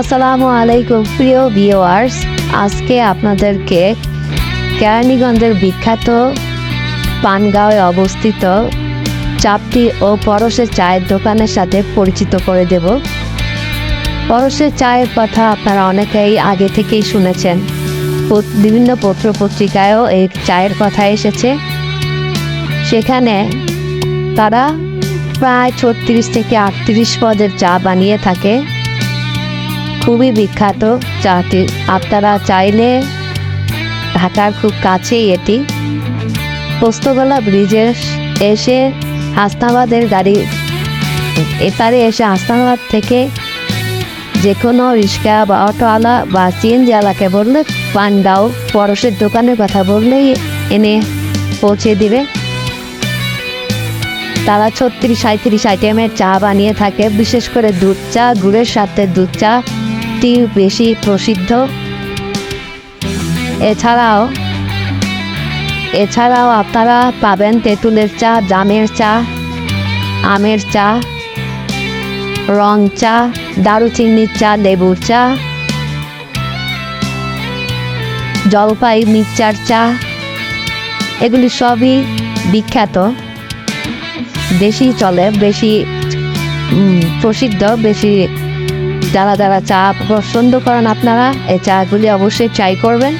আসসালামু আলাইকুম, প্রিয় ভিউয়ার্স। আজকে আপনাদেরকে কেরানীগঞ্জের বিখ্যাত পানগাঁওয়ে অবস্থিত চাপটি ও পরশের চায়ের দোকানের সাথে পরিচিত করে দেব। পরশের চায়ের কথা আপনারা অনেকেই আগে থেকেই শুনেছেন। বিভিন্ন পত্র পত্রিকায়ও এই চায়ের কথা এসেছে। সেখানে তারা প্রায় ছত্রিশ থেকে আটত্রিশ পদের চা বানিয়ে থাকে। খুবই বিখ্যাত চাটি। আপনারা চাইলে ঢাকার খুব কাছেই এটি। পোস্তগোলা ব্রিজে এসে হাসনাবাদের গাড়ি, এপারে এসে হাসনাবাদ থেকে যে কোনো রিক্সা বা অটোওয়ালা বা সিএনজিওয়ালাকে বললে পানগাঁও পরশের দোকানের কথা বললেই এনে পৌঁছে দিবে। তারা ছত্রিশ সাঁত্রিশ আইটেমের চা বানিয়ে থাকে, বিশেষ করে দুধ চা, গুড়ের সাথে দুধ চাটি বেশি প্রসিদ্ধ। এছাড়াও এছাড়াও আপনারা পাবেন তেঁতুলের চা, জামের চা, আমের চা, রং চা, দারুচিনির চা, লেবুর চা, জলপাই মিক্সচার চা, এগুলি সবই বিখ্যাত। বেশি চলে, বেশি প্রসিদ্ধ, বেশি যারা যারা চা পছন্দ করেন আপনারা, এই চাগুলি অবশ্যই ট্রাই করবেন।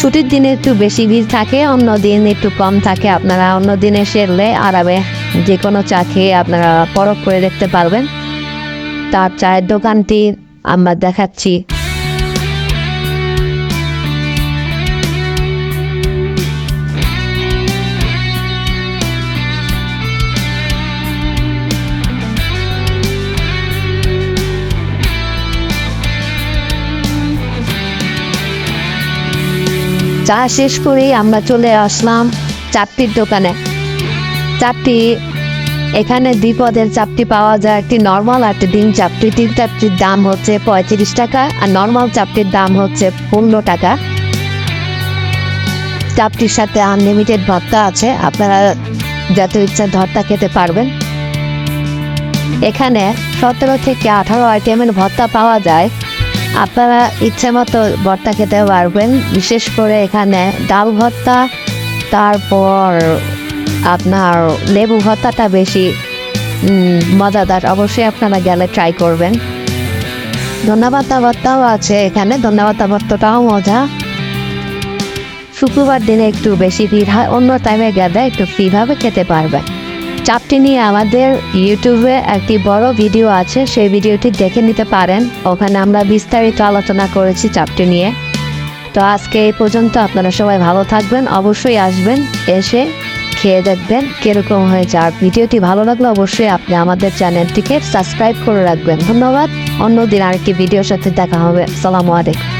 ছুটির দিনে একটু বেশি ভিড় থাকে, অন্য দিন একটু কম থাকে, আপনারা অন্য দিনে সেরলে আরামে যে কোনো চা খেয়ে আপনারা পরখ করে দেখতে পারবেন। তার চায়ের দোকানটি আমরা দেখাচ্ছি। চা শেষ করেই আমরা চলে আসলাম চাপটির দোকানে। চাপটি এখানে দুই পদের চাপটি পাওয়া যায়, একটি নর্মাল আর ডিম চাপটি ডিম চাপটির দাম হচ্ছে পঁয়ত্রিশ টাকা আর নর্মাল চাপটির দাম হচ্ছে পনেরো টাকা। চাপটির সাথে আনলিমিটেড ভর্তা আছে, আপনারা যত ইচ্ছা ভর্তা খেতে পারবেন। এখানে সতেরো থেকে আঠারো আইটেমের ভর্তা পাওয়া যায়। আপনারা ইচ্ছে মতো ভর্তা খেতে পারবেন। বিশেষ করে এখানে ডাল ভর্তা, তারপর আপনার লেবু ভর্তাটা বেশি মজাদার। অবশ্যই আপনারা গেলে ট্রাই করবেন। ধন্যবাদ, ভর্তাও আছে এখানে। ধন্যবাদ, ভর্তাটাও মজা। শুক্রবার দিনে একটু বেশি ভিড় হয়, অন্য টাইমে গেলে একটু ফ্রিভাবে খেতে পারবেন। চাপটি নিয়ে আমাদের ইউটিউবে একটি বড় ভিডিও আছে, সেই ভিডিওটি দেখে নিতে পারেন। ওখানে আমরা বিস্তারিত আলোচনা করেছি চাপটি নিয়ে। তো আজকে এই পর্যন্ত আপনারা সবাই ভালো থাকবেন, অবশ্যই আসবেন, এসে খেয়ে দেখবেন কীরকম হয়েছে। আর ভিডিওটি ভালো লাগলে অবশ্যই আপনি আমাদের চ্যানেলটিকে সাবস্ক্রাইব করে রাখবেন। ধন্যবাদ। অন্যদিন আরেকটি ভিডিওর সাথে দেখা হবে। আসসালামু আলাইকুম।